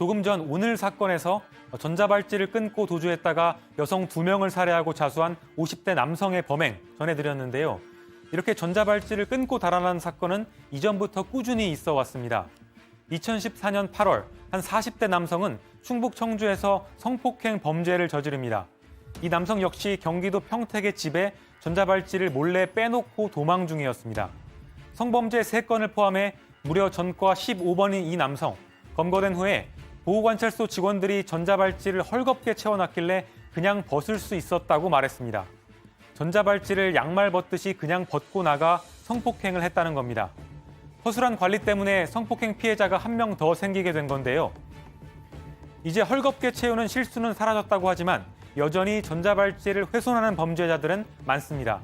조금 전 오늘 사건에서 전자발찌를 끊고 도주했다가 여성 두명을 살해하고 자수한 50대 남성의 범행 전해드렸는데요. 이렇게 전자발찌를 끊고 달아난 사건은 이전부터 꾸준히 있어 왔습니다. 2014년 8월 한 40대 남성은 충북 청주에서 성폭행 범죄를 저지릅니다. 이 남성 역시 경기도 평택의 집에 전자발찌를 몰래 빼놓고 도망 중이었습니다. 성범죄 3건을 포함해 무려 전과 15번인 이 남성. 검거된 후에 보호관찰소 직원들이 전자발찌를 헐겁게 채워놨길래 그냥 벗을 수 있었다고 말했습니다. 전자발찌를 양말 벗듯이 그냥 벗고 나가 성폭행을 했다는 겁니다. 허술한 관리 때문에 성폭행 피해자가 한 명 더 생기게 된 건데요. 이제 헐겁게 채우는 실수는 사라졌다고 하지만 여전히 전자발찌를 훼손하는 범죄자들은 많습니다.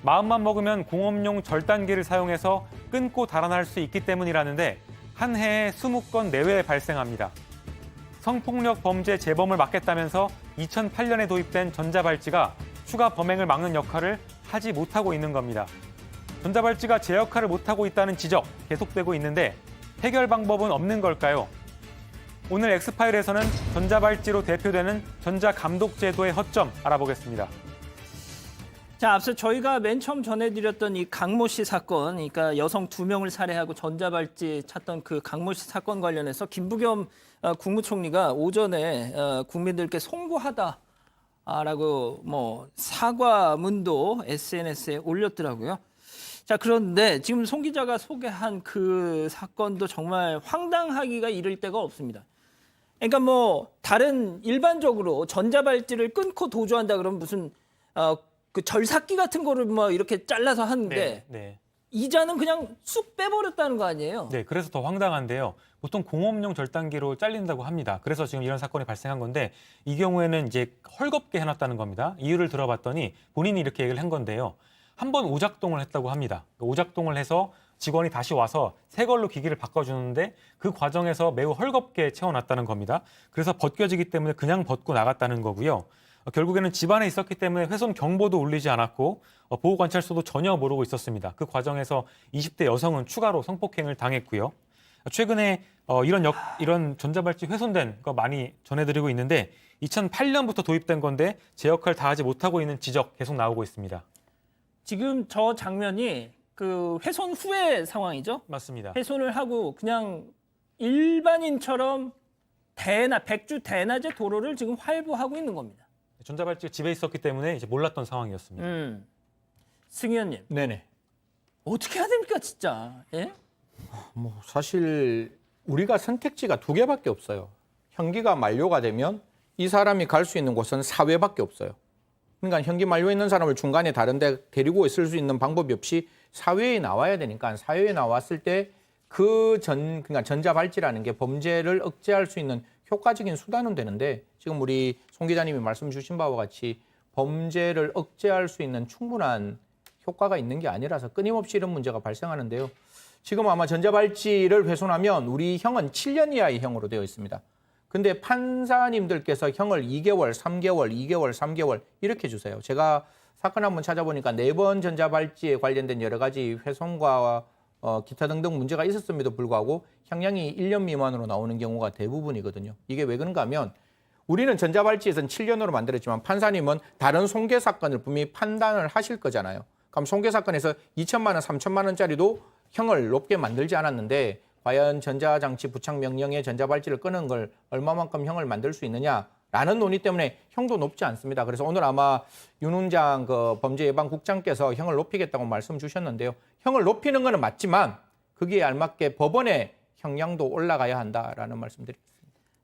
마음만 먹으면 공업용 절단기를 사용해서 끊고 달아날 수 있기 때문이라는데 한 해에 20건 내외 발생합니다. 성폭력 범죄 재범을 막겠다면서 2008년에 도입된 전자발찌가 추가 범행을 막는 역할을 하지 못하고 있는 겁니다. 전자발찌가 제 역할을 못하고 있다는 지적 계속되고 있는데 해결 방법은 없는 걸까요? 오늘 엑스파일에서는 전자발찌로 대표되는 전자감독제도의 허점 알아보겠습니다. 자, 앞서 저희가 맨 처음 전해드렸던 이 강모 씨 사건, 그러니까 여성 두 명을 살해하고 전자발찌 찾던 그 강모 씨 사건 관련해서 김부겸 어, 국무총리가 오전에 어, 국민들께 송구하다 라고 뭐 사과문도 SNS에 올렸더라고요. 자, 그런데 지금 송 기자가 소개한 그 사건도 정말 황당하기가 이를 데가 없습니다. 그러니까 뭐 다른 일반적으로 전자발찌를 끊고 도주한다 그러면 무슨 어, 그 절삭기 같은 거를 뭐 이렇게 잘라서 하는데 네. 이자는 그냥 쑥 빼버렸다는 거 아니에요? 네, 그래서 더 황당한데요. 보통 공업용 절단기로 잘린다고 합니다. 그래서 지금 이런 사건이 발생한 건데 이 경우에는 이제 헐겁게 해놨다는 겁니다. 이유를 들어봤더니 본인이 이렇게 얘기를 한 건데요. 한 번 오작동을 했다고 합니다. 오작동을 해서 직원이 다시 와서 새 걸로 기기를 바꿔주는데 그 과정에서 매우 헐겁게 채워놨다는 겁니다. 그래서 벗겨지기 때문에 그냥 벗고 나갔다는 거고요. 어, 결국에는 집안에 있었기 때문에 훼손 경보도 울리지 않았고 어, 보호 관찰소도 전혀 모르고 있었습니다. 그 과정에서 20대 여성은 추가로 성폭행을 당했고요. 최근에 어, 이런 역, 이런 전자발찌 훼손된 거 많이 전해드리고 있는데 2008년부터 도입된 건데 제 역할 다 하지 못하고 있는 지적 계속 나오고 있습니다. 지금 저 장면이 그 훼손 후의 상황이죠. 맞습니다. 훼손을 하고 그냥 일반인처럼 대낮 백주 대낮의 도로를 지금 활보하고 있는 겁니다. 전자발찌가 집에 있었기 때문에 이제 몰랐던 상황이었습니다. 음. 승의원님 네네. 어떻게 해야 됩니까 진짜? 예? 뭐 사실 우리가 선택지가 두 개밖에 없어요. 형기가 만료가 되면 이 사람이 갈 수 있는 곳은 사회밖에 없어요. 그러니까 형기 만료 있는 사람을 중간에 다른 데 데리고 있을 수 있는 방법이 없이 사회에 나와야 되니까 사회에 나왔을 때 그 전 그러니까 전자발찌라는 게 범죄를 억제할 수 있는 효과적인 수단은 되는데 지금 우리 송 기자님이 말씀 주신 바와 같이 범죄를 억제할 수 있는 충분한 효과가 있는 게 아니라서 끊임없이 이런 문제가 발생하는데요. 지금 아마 전자발찌를 훼손하면 우리 형은 7년 이하의 형으로 되어 있습니다. 근데 판사님들께서 형을 2개월, 3개월, 2개월, 3개월 이렇게 주세요. 제가 사건 한번 찾아보니까 네 번 전자발찌에 관련된 여러 가지 훼손과 어, 기타 등등 문제가 있었음에도 불구하고 형량이 1년 미만으로 나오는 경우가 대부분이거든요. 이게 왜 그런가 하면 우리는 전자발찌에서는 7년으로 만들었지만 판사님은 다른 손괴 사건을 분명히 판단을 하실 거잖아요. 그럼 손괴 사건에서 2천만 원, 3천만 원짜리도 형을 높게 만들지 않았는데 과연 전자장치 부착 명령에 전자발찌를 끄는 걸 얼마만큼 형을 만들 수 있느냐 라는 논의 때문에 형도 높지 않습니다. 그래서 오늘 아마 윤훈장 그 범죄 예방 국장께서 형을 높이겠다고 말씀 주셨는데요. 형을 높이는 거는 맞지만 그기에 알맞게 법원의 형량도 올라가야 한다라는 말씀드립니다.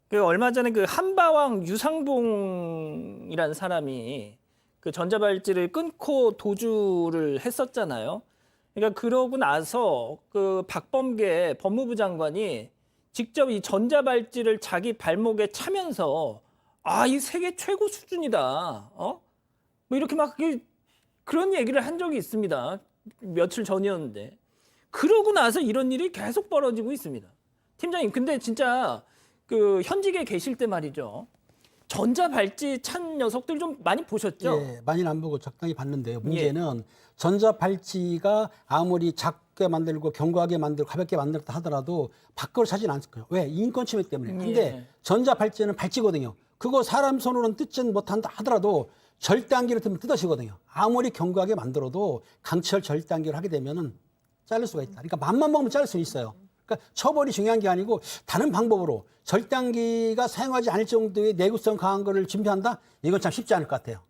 그 얼마 전에 그 한바왕 유상봉이라는 사람이 그 전자발찌를 끊고 도주를 했었잖아요. 그러니까 그러고 나서 그 박범계 법무부 장관이 직접 이 전자발찌를 자기 발목에 차면서 아, 이 세계 최고 수준이다. 어? 뭐 이렇게 막 그- 그런 얘기를 한 적이 있습니다. 며칠 전이었는데. 그러고 나서 이런 일이 계속 벌어지고 있습니다. 팀장님, 근데 진짜 그 현직에 계실 때 말이죠. 전자 발찌 찬 녀석들 좀 많이 보셨죠? 예, 많이는 안 보고 적당히 봤는데요. 문제는 전자 발찌가 아무리 작게 만들고 견고하게 만들고 가볍게 만들었다 하더라도 밖으로 차지는 않을 거예요. 왜? 인권 침해 때문에. 근데 예. 전자 발찌는 발찌거든요. 그거 사람 손으로는 뜯지 못한다 하더라도 절단기를 들면 뜯어지거든요. 아무리 견고하게 만들어도 강철 절단기를 하게 되면은 자를 수가 있다. 그러니까 맘만 먹으면 자를 수 있어요. 그러니까 처벌이 중요한 게 아니고 다른 방법으로 절단기가 사용하지 않을 정도의 내구성 강한 거를 준비한다? 이건 참 쉽지 않을 것 같아요.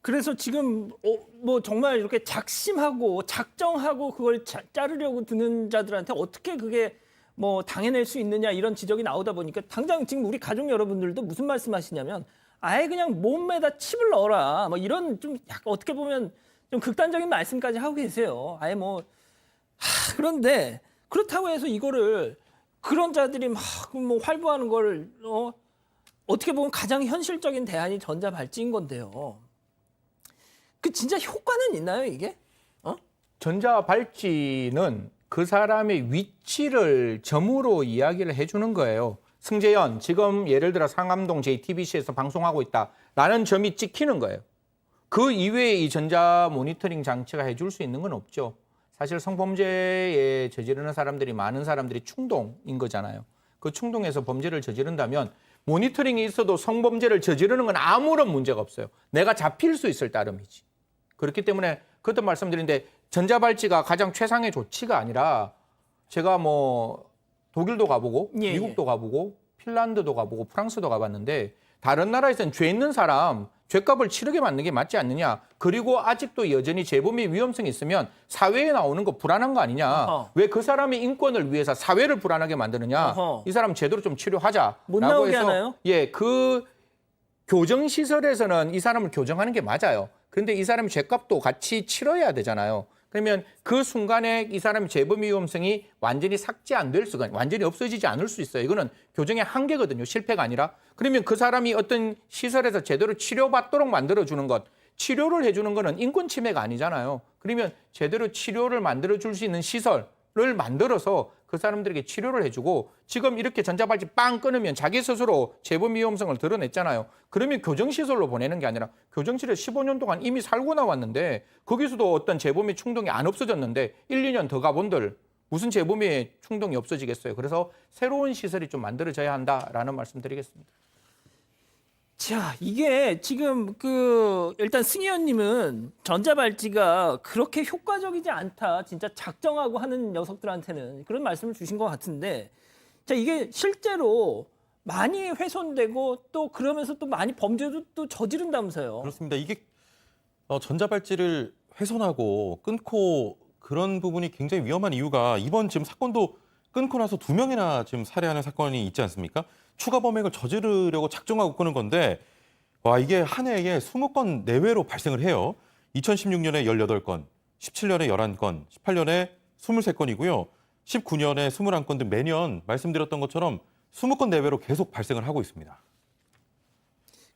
그래서 지금 어, 뭐 정말 이렇게 작심하고 작정하고 그걸 자, 자르려고 드는 자들한테 어떻게 그게 뭐 당해낼 수 있느냐 이런 지적이 나오다 보니까 당장 지금 우리 가족 여러분들도 무슨 말씀하시냐면 아예 그냥 몸에다 칩을 넣어라 뭐 이런 좀 약간 어떻게 보면 좀 극단적인 말씀까지 하고 계세요. 아예 뭐 하, 그런데 그렇다고 해서 이거를 그런 자들이 막 뭐 활보하는 걸 어, 어떻게 보면 가장 현실적인 대안이 전자 발찌인 건데요. 그 진짜 효과는 있나요 이게? 어? 전자 발찌는 그 사람의 위치를 점으로 이야기를 해주는 거예요. 승재현, 지금 예를 들어 상암동 JTBC에서 방송하고 있다 라는 점이 찍히는 거예요. 그 이외에 이 전자 모니터링 장치가 해줄 수 있는 건 없죠. 사실 성범죄에 저지르는 사람들이 많은 사람들이 충동인 거잖아요. 그 충동에서 범죄를 저지른다면 모니터링이 있어도 성범죄를 저지르는 건 아무런 문제가 없어요. 내가 잡힐 수 있을 따름이지. 그렇기 때문에 그것도 말씀드린데 전자발찌가 가장 최상의 조치가 아니라 제가 뭐 독일도 가보고 예, 미국도 가보고 핀란드도 가보고 프랑스도 가봤는데 다른 나라에서는 죄 있는 사람 죄값을 치르게 만든 게 맞지 않느냐 그리고 아직도 여전히 재범의 위험성이 있으면 사회에 나오는 거 불안한 거 아니냐. 왜 그 사람의 인권을 위해서 사회를 불안하게 만드느냐 어허. 이 사람 제대로 좀 치료하자 못 라고 나오게 해서 하나요? 예, 그 교정 시설에서는 이 사람을 교정하는 게 맞아요. 그런데 이 사람이 죄값도 같이 치러야 되잖아요. 그러면 그 순간에 이 사람의 재범 위험성이 완전히 삭제 안 될 수가 완전히 없어지지 않을 수 있어요. 이거는 교정의 한계거든요. 실패가 아니라. 그러면 그 사람이 어떤 시설에서 제대로 치료받도록 만들어 주는 것, 치료를 해 주는 거는 인권 침해가 아니잖아요. 그러면 제대로 치료를 만들어 줄 수 있는 시설을 만들어서 그 사람들에게 치료를 해주고 지금 이렇게 전자발찌 빵 끊으면 자기 스스로 재범 위험성을 드러냈잖아요. 그러면 교정시설로 보내는 게 아니라 교정실에 15년 동안 이미 살고 나왔는데 거기서도 어떤 재범의 충동이 안 없어졌는데 1, 2년 더 가본들 무슨 재범의 충동이 없어지겠어요. 그래서 새로운 시설이 좀 만들어져야 한다라는 말씀드리겠습니다. 자, 이게 지금 그 일단 승 의원님은 전자발찌가 그렇게 효과적이지 않다. 진짜 작정하고 하는 녀석들한테는 그런 말씀을 주신 것 같은데, 자 이게 실제로 많이 훼손되고 또 그러면서 또 많이 범죄도 또 저지른다면서요. 그렇습니다. 이게 어, 전자발찌를 훼손하고 끊고 그런 부분이 굉장히 위험한 이유가 이번 지금 사건도 끊고 나서 두 명이나 지금 살해하는 사건이 있지 않습니까? 추가 범행을 저지르려고 작정하고 끊은 건데 와 이게 한 해에 20건 내외로 발생을 해요. 2016년에 18건, 17년에 11건, 18년에 23건이고요. 19년에 21건 등 매년 말씀드렸던 것처럼 20건 내외로 계속 발생을 하고 있습니다.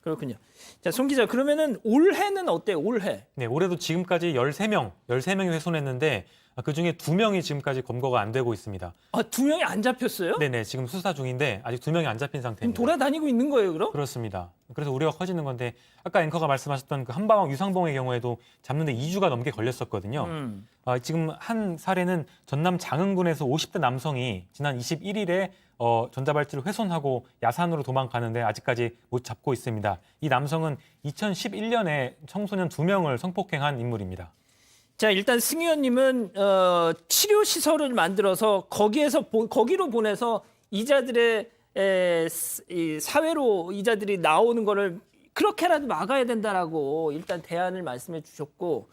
그렇군요. 자, 송 기자 그러면은 올해는 어때요? 올해? 네, 올해도 지금까지 13명, 13명이 훼손했는데 그 중에 2명이 지금까지 검거가 안 되고 있습니다. 아, 두 명이 안 잡혔어요? 네네, 지금 수사 중인데 아직 2명이 안 잡힌 그럼 상태입니다. 돌아다니고 있는 거예요, 그럼? 그렇습니다. 그래서 우려가 커지는 건데 아까 앵커가 말씀하셨던 그 한방왕 유상봉의 경우에도 잡는데 2주가 넘게 걸렸었거든요. 음. 아, 지금 한 사례는 전남 장흥군에서 50대 남성이 지난 21일에 어, 전자발찌를 훼손하고 야산으로 도망가는데 아직까지 못 잡고 있습니다. 이 남성은 2011년에 청소년 두 명을 성폭행한 인물입니다. 자 일단 승 의원님은 어, 치료 시설을 만들어서 거기에서 보- 거기로 보내서 이자들의 에, 스- 이 사회로 이자들이 나오는 거를 그렇게라도 막아야 된다라고 일단 대안을 말씀해 주셨고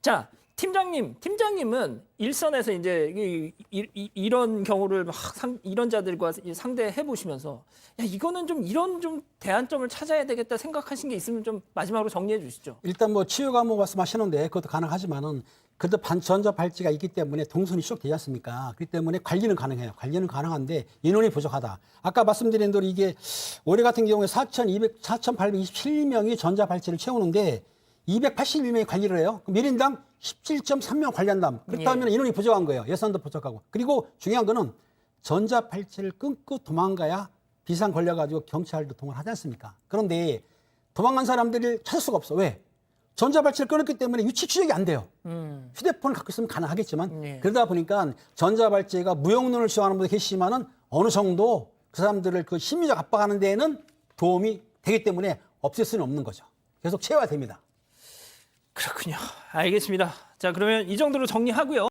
자 팀장님 팀장님은 일선에서 이제 이, 이, 이, 런 경우를 막 상, 이런 자들과 상대해 보시면서 야 이거는 좀 이런 좀 대안점을 찾아야 되겠다 생각하신 게 있으면 좀 마지막으로 정리해 주시죠. 일단 뭐 치유 과목 말씀하시는데 그것도 가능하지만은 그래도 반전자 발찌가 있기 때문에 동선이 쭉 되지 않습니까? 그렇기 때문에 관리는 가능해요. 관리는 가능한데 인원이 부족하다. 아까 말씀드린 대로 이게 올해 같은 경우에 4,200, 4,827명이 전자 발찌를 채우는데 281명이 관리를 해요. 그럼 1인당 17.3명 관리한다. 그렇다면 인원이 부족한 거예요. 예산도 부족하고. 그리고 중요한 거는 전자 발찌를 끊고 도망가야 비상 걸려가지고 경찰도 동원하지 않습니까? 그런데 도망간 사람들을 찾을 수가 없어. 왜? 전자발찌를 끊었기 때문에 위치 추적이 안 돼요. 음. 휴대폰을 갖고 있으면 가능하겠지만 예. 그러다 보니까 전자발찌가 무용론을 주장하는 분도 계시지만은 어느 정도 그 사람들을 그 심리적 압박하는 데에는 도움이 되기 때문에 없앨 수는 없는 거죠. 계속 채워야 됩니다. 그렇군요. 알겠습니다. 자, 그러면 이 정도로 정리하고요.